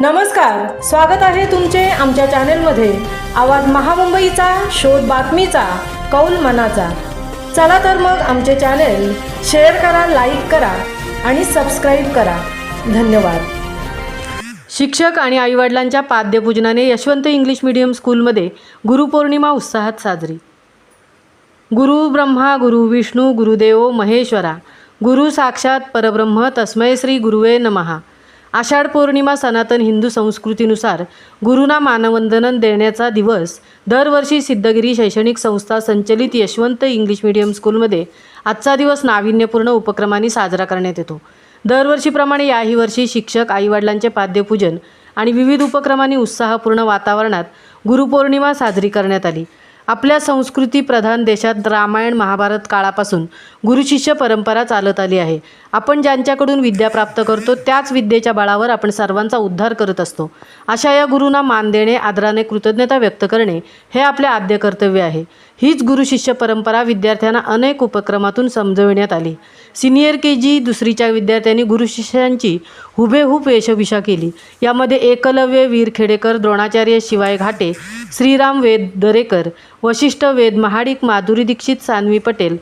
नमस्कार स्वागत आहे तुमचे आमच्या चॅनेलमध्ये. आवाज महामुंबईचा शोध बातमीचा कौल मनाचा. चला तर मग आमचे चॅनेल शेअर करा लाईक करा आणि सबस्क्राईब करा. धन्यवाद. शिक्षक आणि आईवडिलांच्या पाद्यपूजनाने यशवंत इंग्लिश मीडियम स्कूलमध्ये गुरुपौर्णिमा उत्साहात साजरी. गुरु ब्रह्मा गुरु विष्णू गुरुदेव महेश्वरा गुरु साक्षात परब्रह्म तस्मै श्री गुरुवे नमहा आषाढ पौर्णिमा सनातन हिंदू संस्कृतीनुसार गुरुना मानवंदन देण्याचा दिवस दरवर्षी सिद्धगिरी शैक्षणिक संस्था संचलित यशवंत इंग्लिश मीडियम स्कूलमध्ये आजचा दिवस नाविन्यपूर्ण उपक्रमांनी साजरा करण्यात येतो. दरवर्षीप्रमाणे याही वर्षी शिक्षक आईवडिलांचे पाद्यपूजन आणि विविध उपक्रमांनी उत्साहपूर्ण वातावरणात गुरुपौर्णिमा साजरी करण्यात आली. आपल्या संस्कृती प्रधान देशात रामायण महाभारत काळापासून गुरुशिष्य परंपरा चालत आली आहे. आपण ज्यांच्याकडून विद्या प्राप्त करतो त्याच विद्येच्या बळावर आपण सर्वांचा उद्धार करत असतो. अशा या गुरूंना मान देणे आदराने कृतज्ञता व्यक्त करणे हे आपले आद्य कर्तव्य आहे. हीच गुरुशिष्य परंपरा विद्यार्थ्यांना अनेक उपक्रमातून समजविण्यात आली. सिनियर के जी दुसरीच्या विद्यार्थ्यांनी गुरुशिष्यांची हुबेहूब वेशभूषा केली. यामध्ये एकलव्य वीर खेडेकर द्रोणाचार्य शिवाय घाटे श्रीराम वेद दरेकर वशिष्ठ वेद महाडिक माधुरी दीक्षित सान्वी पटेल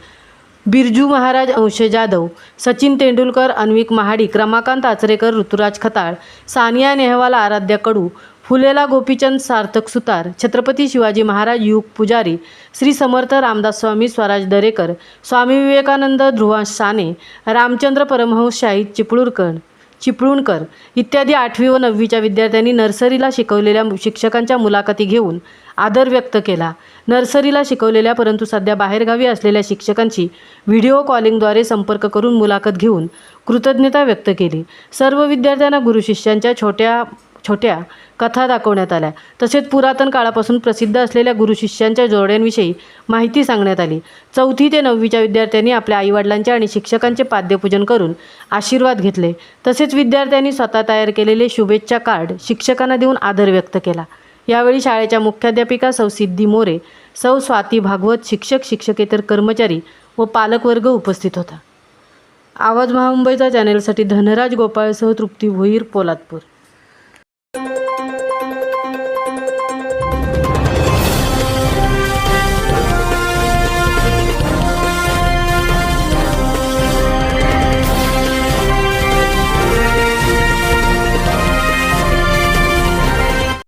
बिरजू महाराज अंश जाधव सचिन तेंडुलकर अन्विक महाडिक रमाकांत आचरेकर ऋतुराज खताळ सानिया नेहवाल आराध्या कडू फुलेला गोपीचंद सार्थक सुतार छत्रपती शिवाजी महाराज युग पुजारी श्री समर्थ रामदास स्वामी स्वराज दरेकर स्वामी विवेकानंद ध्रुवा साने रामचंद्र परमहंस शाहीद चिपळूरकर चिपळूणकर इत्यादी आठवी व नववीच्या विद्यार्थ्यांनी नर्सरीला शिकवलेल्या शिक्षकांच्या मुलाखती घेऊन आदर व्यक्त केला. नर्सरीला शिकवलेल्या परंतु सध्या बाहेरगावी असलेल्या शिक्षकांची व्हिडिओ कॉलिंगद्वारे संपर्क करून मुलाखत घेऊन कृतज्ञता व्यक्त केली. सर्व विद्यार्थ्यांना गुरुशिष्यांच्या छोट्या छोट्या कथा दाखवण्यात आल्या. तसेच पुरातन काळापासून प्रसिद्ध असलेल्या गुरुशिष्यांच्या जोड्यांविषयी माहिती सांगण्यात आली. चौथी ते नववीच्या विद्यार्थ्यांनी आपल्या आईवडिलांचे आणि शिक्षकांचे पाद्यपूजन करून आशीर्वाद घेतले. तसेच विद्यार्थ्यांनी स्वतः तयार केलेले शुभेच्छा कार्ड शिक्षकांना देऊन आदर व्यक्त केला. यावेळी शाळेच्या मुख्याध्यापिका सौ सिद्धी मोरे सौ स्वाती भागवत शिक्षक शिक्षकेतर कर्मचारी व पालकवर्ग उपस्थित होता. आवाज महामुंबईचा चॅनेलसाठी धनराज गोपाळसह तृप्ती भोईर पोलादपूर.